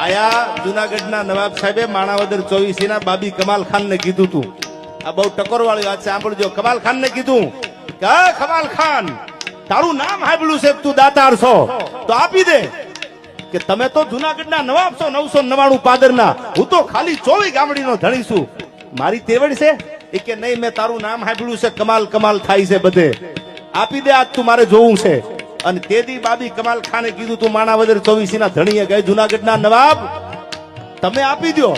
આયા જુનાગઢના નવાબ સાહેબે માણાવદર ચોવીસી ના બાબી કમાલ ખાન ને કીધું તું. આ બહુ ટકોર વાળી વાત છે, સાંભળજો. કમાલ ખાન ને કીધું કે કમાલ ખાન, તારું નામ સાંભળ્યું છે તું દાતાર છો? તો આપી દે. કે, તમે તો જુનાગઢના નવાબ છો, નવસો નવાણું પાદરના. હું તો ખાલી ચોવી ગામડીનો ધણી છું. મારી તેવડ છે? એ કે, નહીં, મેં તારું નામ સાંભળ્યું છે, કમાલ કમાલ થાય છે બધે. આપી દે, આજ તું મારે જોવું છે. અને તેદી બાબી કમાલ ખાને કીધું તું, માણાવદર ચોવીસી ના ધણીએ ગઈ જુનાગઢના નવાબ, તમે આપી દો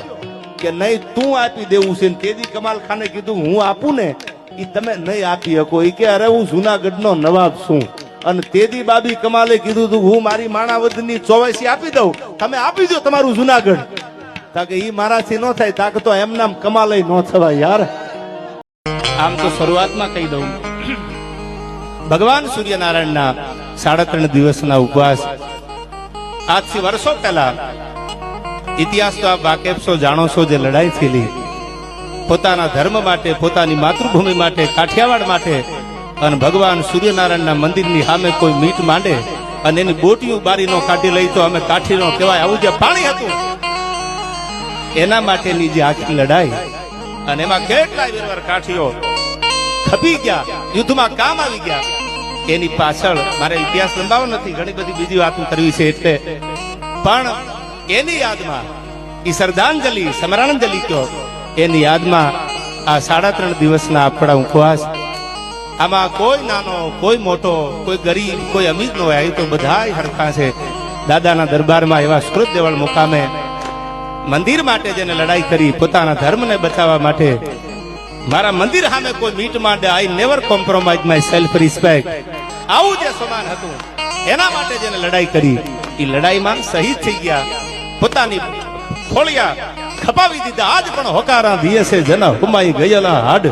કે નહીં, તું આપી દેવું છે. તેદી કમાલ ખાને કીધું, હું આપું ને એ તમે નહીં આપી શકો. એ કે, અરે, હું જુનાગઢનો નવાબ છું. અને તેદી બાબી કમાલે કીધું તું, હું મારી માણાવદરની ચોવીસી આપી દઉં. તમે આપી દો તમારું જુનાગઢ. તાકે ઈ મારાથી ન થાય તાકે તો એમ નામ કમાલે ન થવાય યાર. આમ તો શરૂઆતમાં કહી દઉં. ભગવાન સૂર્યનારાયણના સાડા ત્રણ દિવસના ઉપવાસ. આજથી વર્ષો પહેલા ઇતિહાસ તો આપ વાકેફ છો, જાણો છો જે લડાઈ થયેલી. પોતાના ધર્મ માટે, પોતાની માતૃભૂમિ માટે, કાઠિયાવાડ માટે અને ભગવાન સૂર્યનારાયણના મંદિરની સામે કોઈ મીટ માંડે અને એની બોટીયું બારીનો કાઢી લઈ તો અમે કાઠીનો કહેવાય. આવું જે પાણી હતું. એના માટેની જે આખી લડાઈ અને એમાં કેટલાય વીરવાર કાઠીઓ ખપી ગયા, યુદ્ધમાં કામ આવી ગયા. એની પાછળ મારે ઇતિહાસ લંબાવો નથી, ઘણી બધી બીજી વાતો કરવી છે એટલે. પણ એની યાદમાં એ શ્રદ્ધાંજલિ સમરાંજલિ કહો, એની યાદમાં આ સાડા ત્રણ દિવસના આપણા ઉપવાસ. આમાં કોઈ નાનો, કોઈ મોટો, કોઈ ગરીબ, કોઈ અમીર નો હોય તો બધા હરખા છે. દાદાના દરબારમાં એવા સ્કૃત દેવળ મુકામે મંદિર માટે જેને લડાઈ કરી પોતાના ધર્મને બચાવવા માટે મારા મંદિર સામે કોઈ મીટ માંડે I never compromise my self respect આવું જે સમાન હતું. એના માટે જેને લડાઈ કરી એ લડાઈમાં શહીદ થઈ ગયા. પોતાની ખોળિયા ખપાવી દીધા. આજ પણ હોકારા દિયસે જના હુમાઈ ગયેલા હાડ.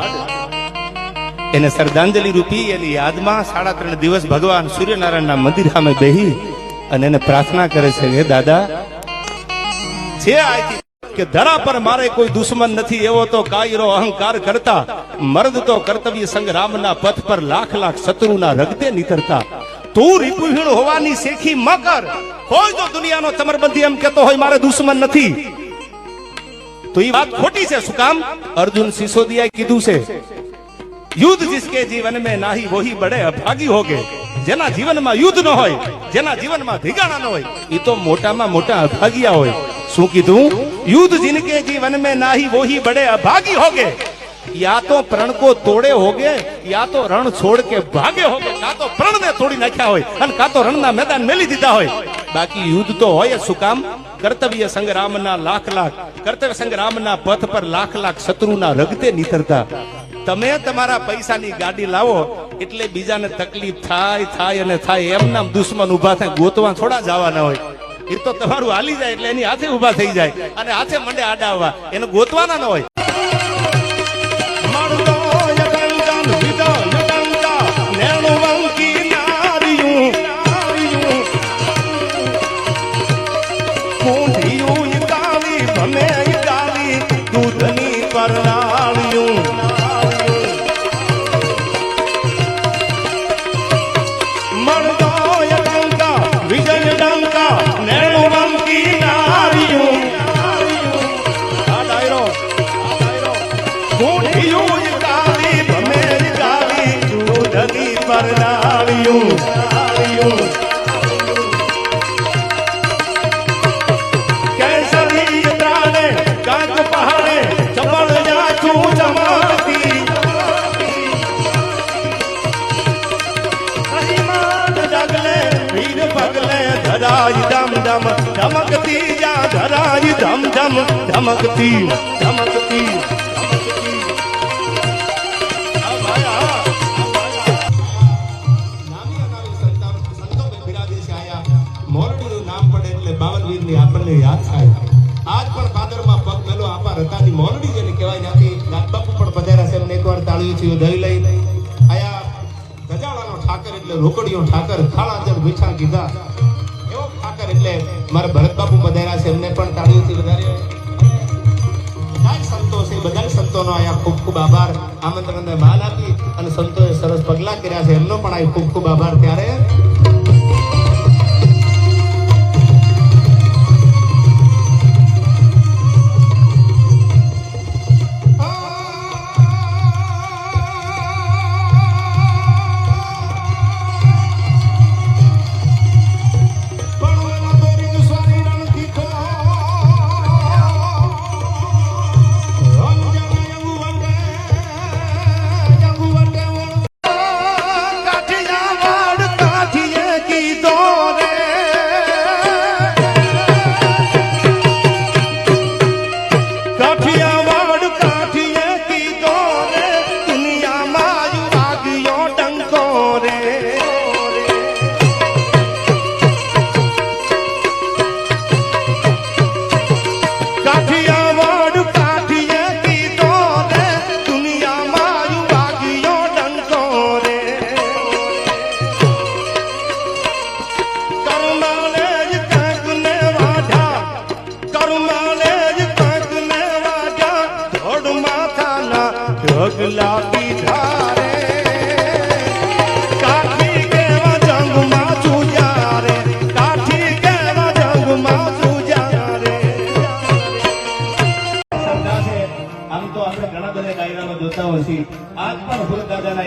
એને શ્રદ્ધાંજલિ રૂપી એની યાદમાં સાડા ત્રણ દિવસ ભગવાન સૂર્યનારાયણના મંદિર સામે બેહી અને એને પ્રાર્થના કરે છે, હે દાદા છે આથી કે ધરા પર મારે કોઈ દુશ્મન નથી, એવો તો કાયરો અહંકાર કરતા. મર્દ તો કર્તવ્ય સંગ્રામના પથ પર લાખ લાખ શત્રુના રગતે નીતરતા. તું રીપુહીણ હોવાની શેખી મકર કોઈ જો દુનિયાનો ચમરબંધી એમ કેતો હોય, મારે દુશ્મન નથી. તો એ વાત ખોટી છે, શું કામ? અર્જુન સિસોદિયાએ કીધું છે, યુદ્ધ જિસકે જીવન મેં નાહી, વહી બડે અભાગી હોગે. જેના જીવનમાં યુદ્ધ ન હોય, જેના જીવનમાં ભીગાણા ન હોય એ તો મોટામાં મોટા અભાગીયા હોય. શું કીધું? યુદ્ધ जिनके जीवन में नाही वही बड़े अभागी होगे યા તો પ્રણ કો તોડે હોગે યા તો રણ છોડ કે ભાગે હોગે કાં તો પ્રણ ને તોડી નાખ્યા હોય અને કાં તો રણના મેદાન મેલી દીધા હોય બાકી યુદ્ધ તો હોય જ શું કામ કર્તવ્ય સંગ્રામના લાખ લાખ કર્તવ્ય સંગ્રામના પથ પર લાખ લાખ શત્રુના રગતે નીતરતા તમે તમારા પૈસાની ગાડી લાવો એટલે બીજાને તકલીફ થાય થાય અને થાય એમ નામ દુશ્મન ઉભા થાય ગોતવા થોડા જવાના હોય એ તો તમારું હાલી જાય એટલે એની હાથે ઊભા થઈ જાય. અને હાથે મંડે આડાવવા એને ગોતવાના ન હોય. પરનાળિયું કેસરી ત્રાણે કાંચ પહાડે ચપળ જાચું હરિમાન ડગલે વીર પગલે ધરાય ધમ ધમ ધમકતી ધમકતી ધમકતી. રોકડીયો ઠાકર ખાળા જળ મીઠા કીધા. એવો ઠાકર એટલે મારા ભરતબાપુ પધાર્યા છે, એમને પણ તાળીઓથી વધારે સંતો છે બધા સંતોનો આયા ખૂબ ખૂબ આભાર. આમંત્રણને માલ આપી અને સંતોએ સરસ પગલા કર્યા છે, એમનો પણ આ ખૂબ ખૂબ આભાર. ત્યારે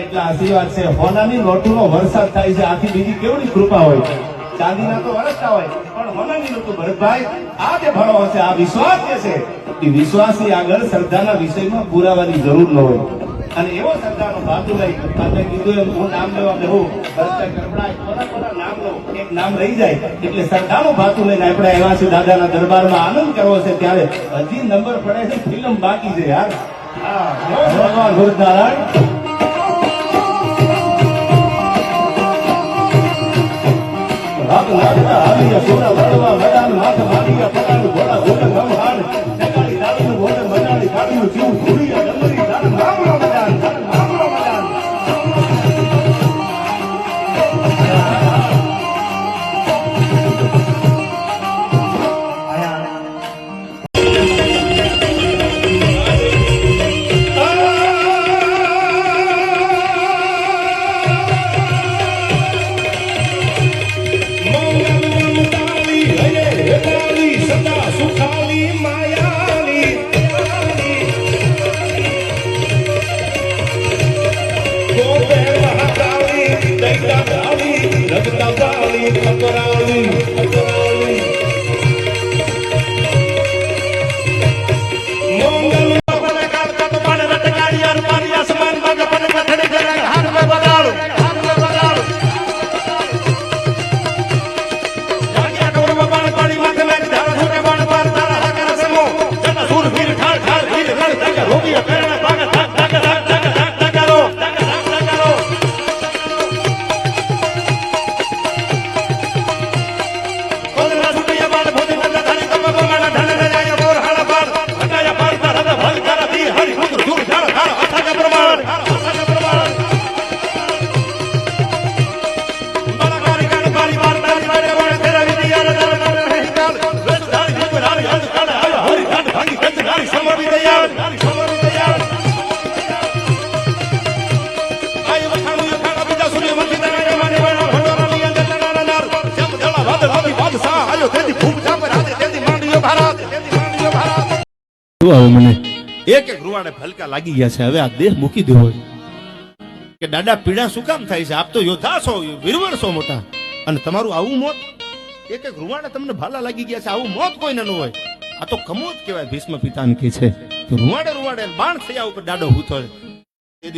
એટલા આશીર્વાદ છે હોનાની લોટુનો વરસાદ થાય છે આથી બીજી કેવડી કૃપા હોય ચાંદીના તો વરસતા હોય પણ હોનાની લોટુ ભરતભાઈ આ જે છે વિશ્વાસ જે છે એ વિશ્વાસની આગળ શ્રદ્ધાના પુરાવાની જરૂર ન હોય અને એવો સરદારનો ભાતુભાઈ આપણે કીધું એમ, હું નામ લેવા બેહું ભરતભાઈ કરપડાય કોના કોના નામ લો એક નામ રહી જાય, એટલે શ્રદ્ધાનું ભાતું લઈને આપણે આવ્યા છે દાદાના દરબારમાં, આનંદ કરવો છે ત્યારે હજી નંબર પડે છે, ફિલ્મ બાકી છે યાર. હા ભગવાન ગુરુનારાયણ. હાથ લાગતા હાલિયા સોના વડવા વડાનું હાથ મારિયા પડાનું ઘોડા, ઘોડે ગમહાન. જગાડી દારૂનું ઘોડે મજાડી કાઢ્યું જીવ.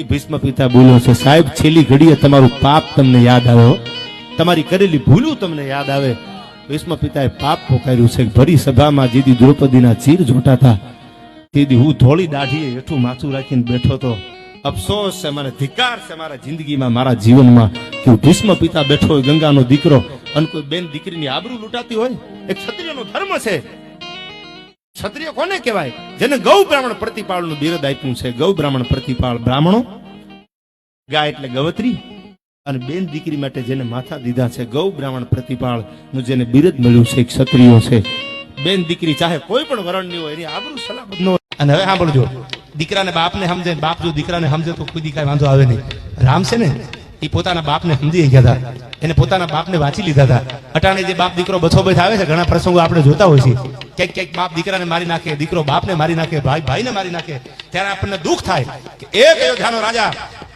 ભીષ્મ પિતા બોલ્યો છે, સાહેબ, છેલ્લી ઘડીએ તમારું પાપ તમને યાદ આવે તમારી કરેલી ભૂલું તમને યાદ આવે. ભીષ્મ પિતાએ પાપ પોકાર્યું છે. ભરી સભામાં જીદી દ્રૌપદીના ચીર જોટા તેથી હું ધોળી દાઢીએ હેઠું માથું રાખીને બેઠો તો અફસોસ છે મને ધિકાર છે મારા જિંદગીમાં, મારા જીવનમાં કે હું ભીષ્મ પિતા બેઠો હોય, ગંગાનો દીકરો અને કોઈ બેન દીકરીની આબરૂ લૂંટાતી હોય? એ ક્ષત્રિયનો ધર્મ છે. ક્ષત્રિય કોને કહેવાય? જેને ગૌ બ્રાહ્મણ પ્રતિપાળનું બિરદ આપ્યું છે. ગૌ બ્રાહ્મણ પ્રતિપાળ બ્રાહ્મણો, ગાય એટલે ગવત્રી અને બેન દીકરી માટે જેને માથા દીધા છે, ગૌ બ્રાહ્મણ પ્રતિપાળનું જેને બિરદ મળ્યું છે એક ક્ષત્રિયો છે. બેન દીકરી ચાહે કોઈ પણ વરણની હોય, એની આબરૂ સલામત ન અને હવે સાંભળજો, દીકરાને બાપને સમજે બાપ જો દીકરાને સમજે તો કોઈ દી વાંધો આવે નહીં. રામ ને, એ પોતાના બાપને સમજી ગયા હતા. એને પોતાના બાપને વાંચી લીધા હતા. અટાણે જે બાપ દીકરો બથોબથ આવે છે, ઘણા પ્રસંગો આપણે જોતા હોય છે ક્યાંક ક્યાંક બાપ દીકરાને મારી નાખે, દીકરો બાપને મારી નાખે, ભાઈ ભાઈને મારી નાખે. ત્યારે આપણને દુઃખ થાય કે એક અયોધ્યાનો રાજા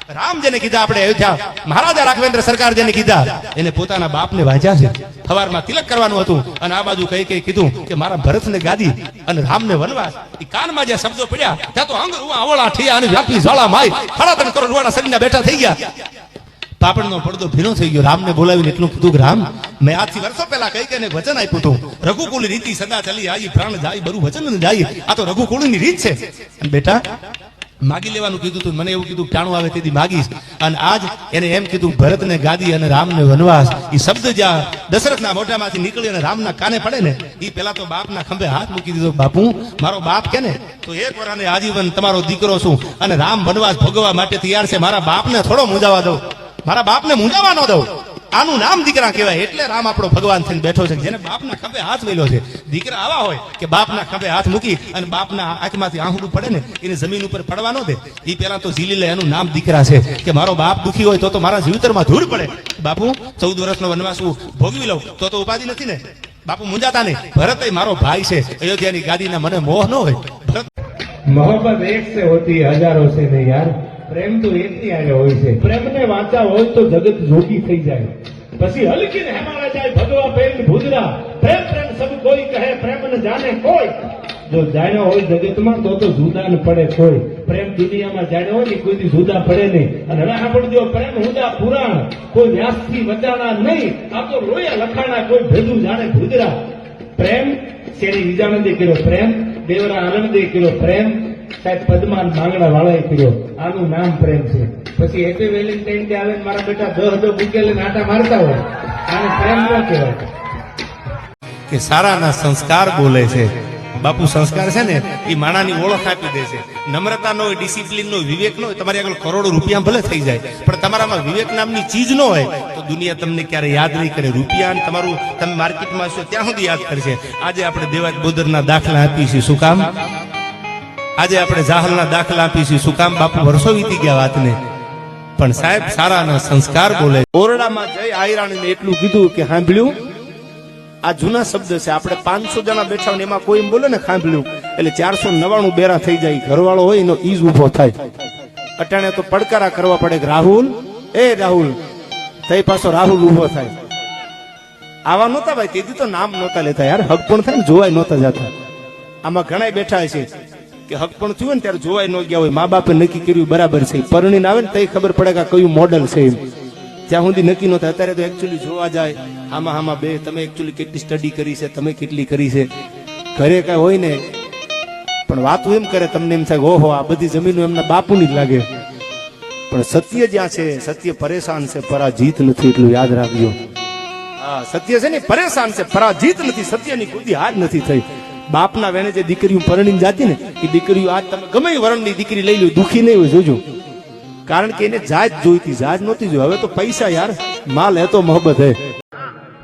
રામ જેને કીધા આપણે અયોધ્યા. મહારાજા રાઘવેન્દ્ર સરકાર જેને કીધા. એને પોતાના બાપને વાંચ્યા છે. સવારમાં તિલક કરવાનું હતું અને આ બાજુ કઈ કઈ કીધું કે મારા ભરતને ગાદી અને રામને વનવાસ. એ કાનમાં જે શબ્દો પડ્યા, ત્યાં તો અંગ રૂવા અવળા, ઠિયા અને વ્યાપી જ્વાળા માય. ખડા ત્રણ રૂવાના શરીરના બેઠા થઈ ગયા. પાપડનો પડદો ભીનો થઈ ગયો. રામને બોલાવીને એટલું કીધું કે, રામ, મેં આજથી વર્ષો પહેલા કઈ કઈને વચન આપ્યું હતું. રઘુકુળની રીતિ સદા ચલી આવી પ્રાણ જાય, બરું વચન જાય આ તો રઘુકુળની રીત છે. બેટા માગી લેવાનું કીધું તું મને એવું કીધું ટાણું આવે તેથી માગીશ. અને આજ એને એમ કીધું, ભરતને ગાદી અને રામને વનવાસ. એ શબ્દ જ્યાં દશરથના મોઢામાંથી નીકળી અને રામના કાને પડે ને એ પેલા તો બાપના ખંભે હાથ મૂકી દીધો, બાપુ, મારો બાપ કે ને, તો એક વરાને આજીવન તમારો દીકરો છું અને રામ વનવાસ ભોગવવા માટે તૈયાર છે. મારા બાપને થોડો મૂંઝાવા દઉં. મારા બાપને મૂંઝાવા ન દઉં. આનું નામ દીકરા કહેવાય, એટલે રામ આપણો ભગવાન થઈને બેઠો છે. જેને બાપના ખભે હાથ મેલ્યો છે. દીકરા આવા હોય કે બાપના ખભે હાથ મૂકી અને બાપના આંખમાંથી આંખડું પડે ને, એને જમીન ઉપર પડવા ન દે. એ પેલા તો ઝીલી લે એનું નામ દીકરા છે કે મારો બાપ દુખી હોય તો તો મારા જીવતરમાં ધૂળ પડે. બાપુ, ચૌદ વર્ષનો વનવાસ હું ભોગવી લઉં, તો તો ઉપાધિ નથી ને. બાપુ, મુંજાતા નહીં. ભરત મારો ભાઈ છે. અયોધ્યાની ગાદીના મને મોહ ન હોય. મોહબ્બત એક સે હોતી હજારો સે નહીં યાર. પ્રેમ તો એકની આજે હોય છે. પ્રેમને વાંચા હોય તો જગત જોગી થઈ જાય. પછી હલકીને હેમાળા જાય, ભગવા પ્રેમ ભૂદરા. પ્રેમ પ્રેમ સબ કોઈ કહે, પ્રેમ ને જાણે કોઈ. જો જાણ્યો હોય જગતમાં, તો તો જુદા ને પડે કોઈ. પ્રેમ દુનિયામાં જાણ્યો હોય ને કોઈ જુદા પડે નહીં. અને હવે જો પ્રેમ હુદા પુરાણ. કોઈ વ્યાસથી વચાણા નહીં. આ તો રોયા લખાણા, કોઈ ભેદું જાણે ભૂદરા. પ્રેમ, શેરી વિજાનંદે કર્યો પ્રેમ, દેવરા આનંદે કર્યો પ્રેમ. સાહેબ, પદ્માન માંગણા વાળાએ કર્યો. આનું નામ પ્રેમ છે. પછી હેપી વેલેન્ટાઇન ડે આવે મારા બેટા દહ દહ લઈને આટા મારતા હોય, આને પ્રેમ ન કહેવાય. કે સારાના સંસ્કાર બોલે છે. બાપુ સંસ્કાર છે ને, એ માણાની ઓળખ આપી દે છે. નમ્રતા નો ડિસિપ્લિન નો વિવેક નો હોય, તમારી આગળ કરોડો રૂપિયા ભલે થઈ જાય, પણ તમારામાં વિવેક નામની ચીજ ન હોય, તો દુનિયા તમને ક્યારે યાદ નહીં કરે. રૂપિયા તમારું, તમે માર્કેટમાં છો ત્યાં સુધી યાદ કરશે. આજે આપણે દેવાજ બોદરના દાખલા આપીએ છીએ શું કામ? આજે આપણે જાહલના દાખલા આપીશું. શું કામ બાપુ વર્ષો વીતી ગયા વાતને? પણ સાહેબ, સારાના સંસ્કાર બોલે ઓરડામાં જઈ આયરાણીને એટલું કીધું કે સાંભળ્યું આ જૂના શબ્દ છે. આપણે પાંચસો જણા બેઠા એમાં કોઈ એમ બોલે ને સાંભળ્યું એટલે ચારસો નવાણું બેરા થઈ જાય. ઘરવાળો હોય એનો ઈજ ઊભો થાય. અટાણે તો પડકારા કરવા પડે કે રાહુલ, એ રાહુલ, તઈ પાછો રાહુલ ઊભો થાય. આવા નહોતા ભાઈ. તેથી તો નામ નહોતા લેતા યાર. હક પણ થાય ને જોવાય નહોતા જતા. આમાં ઘણા બેઠા છે કે હક પણ થયું ને ત્યારે જોવાય ન ગયા હોય. મા બાપે નક્કી કર્યું બરાબર છે. પરણીને આવે ને તઈ ખબર પડે કે કયું મોડલ છે એમ. ત્યાં સુધી નક્કી ન અત્યારે તો એકચ્યુઅલી જોવા જાય આમાં આમાં બે, તમે એકચ્યુઅલી કેટલી સ્ટડી કરી છે, તમે કેટલી કરી છે. ઘરે કાંઈ હોય ને, પણ વાતું એમ કરે, તમને એમ થાય ઓહો, આ બધી જમીનો એમના બાપુની જ લાગે. પણ સત્ય જ્યાં છે, સત્ય પરેશાન છે, પરાજીત નથી, એટલું યાદ રાખજો. હા, સત્ય છે ને, પરેશાન છે, પરાજીત નથી, સત્યની કુદી હાર નથી થઈ. બાપના વેણે જે દીકરીઓ પરણીને જાતી ને, એ દીકરીઓ આજ તમે ગમે વરણની દીકરી લઈ લો દુખી નહીં હોય, જોજો. કારણ કે એને જાત જોઈતી, જાત નહોતી જોઈ. હવે તો પૈસા યાર, માલ હે તો મોહબત હે.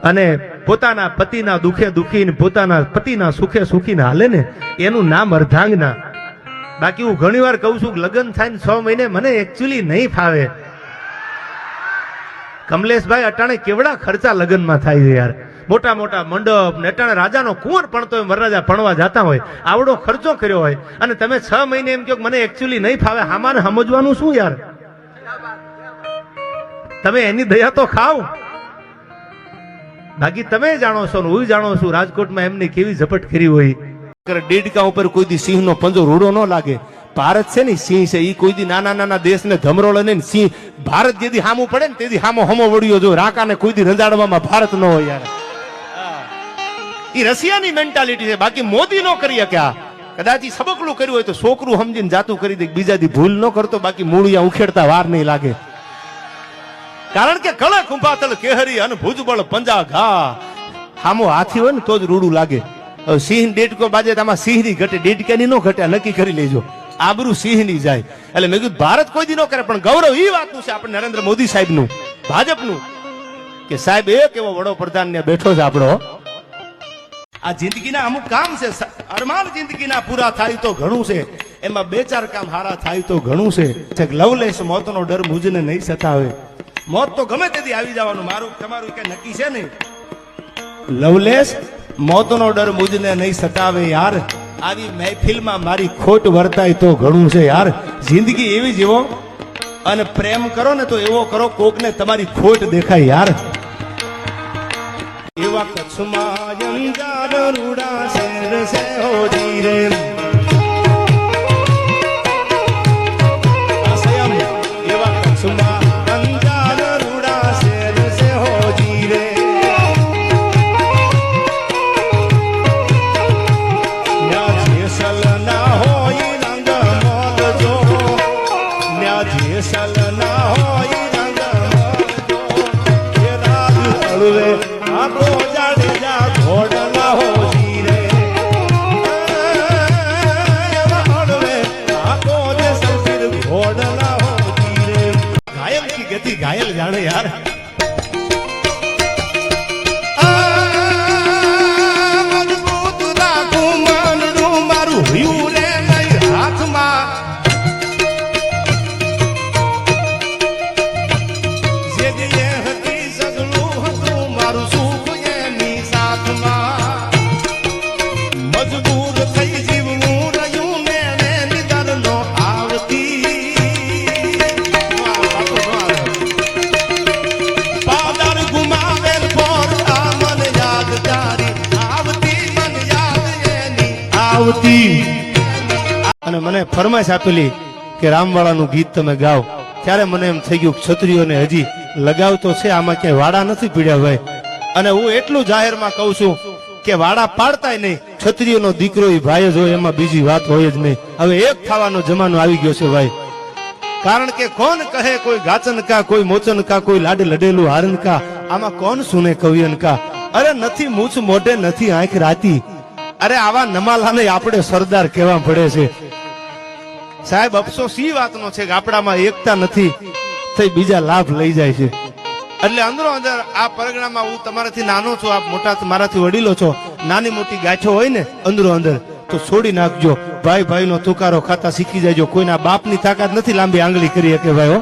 અને પોતાના પતિના દુખે દુખી ને પોતાના પતિના સુખે સુખીને હાલે ને, એનું નામ અર્ધાંગના. બાકી હું ઘણી વાર કહું છું, લગ્ન થાય ને છ મહિને મને એકચ્યુઅલી નહીં ફાવે. કમલેશભાઈ અટાણે કેવડા ખર્ચા લગ્નમાં થાય છે યાર? મોટા મોટા મંડપ ને અટાણે રાજાનો કુંવર પણ તો વરરાજા ભણવા જતા હોય, આવડો ખર્ચો કર્યો હોય. અને તમે છ મહિને એમ કહો મને એકચ્યુઅલી નહીં ફાવે, હામાને સમજવાનું શું યાર? તમે એની દયા તો ખાવ. બાકી તમે જાણો છો હું જાણો છું, રાજકોટમાં એમની કેવી ઝપટ કરી હોય. ડેડકા ઉપર કોઈ દી સિંહનો પંજો રૂડો ન લાગે, ભારત છે ને સિંહ છે એ કોઈ દી નાના નાના દેશને ધમરોળે નહીં સિંહ ભારત જેદી હામું પડે ને તેથી હામો હમો વળ્યો જો, રાકાને કોઈ દી રંજાડવામાં ભારત ન હોય યાર. ઈ રશિયાની મેન્ટાલિટી છે. બાકી મોદી નો કરી શકે કદાચ સબકલું કર્યું હોય તો છોકરું સમજીને જાતું કરી દે. બીજા દી ભૂલ ન કરતો, બાકી મૂળિયા ઉખેડતા વાર નહીં લાગે. કારણ કે કળા કુંભાતળ કેહરી અને ભુજબળ પંજા ઘા હામો હાથી હોય ને તો જ રૂડું લાગે. સિંહ ડેડકો બાજે આમાં સિંહની ઘટે. ડેડકાની નો ઘટે નક્કી કરી લેજો. આબરૂ સિંહની જાય. એટલે મેં કીધું, ભારત કોઈ દી ન કરે, પણ ગૌરવ એ વાતનું છે આપણે નરેન્દ્ર મોદી સાહેબનું, ભાજપનું. કે સાહેબ, એક એવો વડોપ્રધાન ને બેઠો છે આપણો. આ જિંદગીના અમુક કામ છે. અરમાન જિંદગીના પૂરા થાય તો ઘણું છે. એમાં બે ચાર કામ હારા થાય તો ઘણું છે. છેક લવલેસ મોતનો ડર મુજને નહીં સતાવે. મોત તો ગમે તેથી આવી જવાનું. મારું, તમારું કઈ નક્કી છે નહીં? લવલેસ મોતનો ડર મુજને નહીં સતાવે યાર. આવી મહેફિલમાં મારી ખોટ વર્તાય તો ઘણું છે યાર. જિંદગી એવી જીવો. અને પ્રેમ કરો ને તો એવો કરો કોકને તમારી ખોટ દેખાય યાર. એવા કચ્છમાં અંજાર રૂડા શેર છે હો રે. ઘાયલ જાણે યાર. ફરમાઈશ આપેલી કે રામવાળાનું ગીત તમે ગાઓ. ત્યારે મને એમ થઈ ગયું ક્ષત્રિયોને હજી લગાવ છે, આમાં ક્યાંય વાડા નથી પીડ્યા ભાઈ અને હું એટલું જાહેરમાં કહું છું કે વાડા પાડતાય નહીં. ક્ષત્રિયોનો દીકરો ભાઈ જ હોય, એમાં બીજી વાત હોય જ નહીં. હવે એક થવાનો જમાનો આવી ગયો છે ભાઈ. કારણ કે કોણ કહે કોઈ ગાચન કા, કોઈ મોચન કા, કોઈ લાડે લડેલું હારન કા? આમાં કોણ સુને કવિયન કા? અરે નથી મૂછ મોઢે, નથી આંખ રાતી. અરે આવા નમાલાને આપણે સરદાર કહેવા પડે છે. સાહેબ, અફસોસ ઈ વાતનો છે કે આપણામાં એકતા નથી. થઈ બીજા લાભ લઈ જાય છે. એટલે અંદરો અંદર આ પરગણામાં હું તમારાથી નાનો છું, આપ મોટા મારાથી વડીલો છો. નાની મોટી ગાંઠો હોય ને અંદરો અંદર, તો છોડી નાખજો. ભાઈ ભાઈનો તુકારો ખાતા શીખી જાયજો. કોઈના બાપની તાકાત નથી લાંબી આંગળી કરી શકે ભાઈ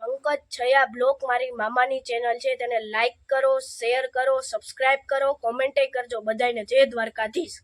પંકજ છયા બ્લોક મારી મામાની ચેનલ છે, તેને લાઈક કરો, શેર કરો, સબસ્ક્રાઇબ કરો કોમેન્ટે કરજો બધાને જય દ્વારકાધીશ.